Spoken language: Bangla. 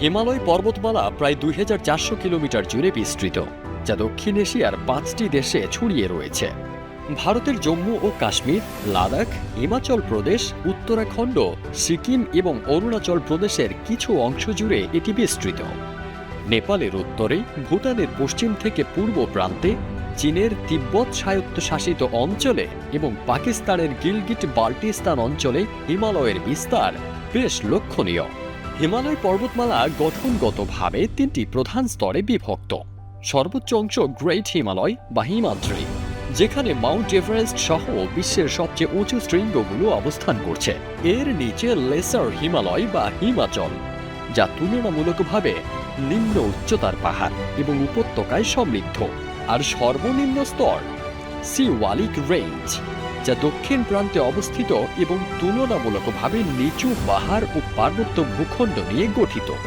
হিমালয় পর্বতমালা প্রায় দুই হাজার চারশো কিলোমিটার জুড়ে বিস্তৃত, যা দক্ষিণ এশিয়ার পাঁচটি দেশে ছড়িয়ে রয়েছে। ভারতের জম্মু ও কাশ্মীর, লাদাখ, হিমাচল প্রদেশ, উত্তরাখণ্ড, সিকিম এবং অরুণাচল প্রদেশের কিছু অংশ জুড়ে এটি বিস্তৃত। নেপালের উত্তরে, ভুটানের পশ্চিম থেকে পূর্ব প্রান্তে, চীনের তিব্বত স্বায়ত্তশাসিত অঞ্চলে এবং পাকিস্তানের গিলগিট বাল্টিস্তান অঞ্চলে হিমালয়ের বিস্তার বেশ লক্ষণীয়। হিমালয় পর্বতমালা গঠনগতভাবে তিনটি প্রধান স্তরে বিভক্ত। সর্বোচ্চ অংশ গ্রেট হিমালয় বা হিমাদ্রি, যেখানে মাউন্ট এভারেস্ট সহ বিশ্বের সবচেয়ে উঁচু শৃঙ্গগুলো অবস্থান করছে। এর নিচে লেসার হিমালয় বা হিমাচল, যা তুলনামূলকভাবে নিম্ন উচ্চতার পাহাড় এবং উপত্যকায় সমৃদ্ধ। আর সর্বনিম্ন স্তর সি ওয়ালিক রেঞ্জ যা দক্ষিণ প্রান্তে অবস্থিত এবং তুলনামূলকভাবে নিচু পাহাড় ও পার্বত্য ভূখণ্ড নিয়ে গঠিত।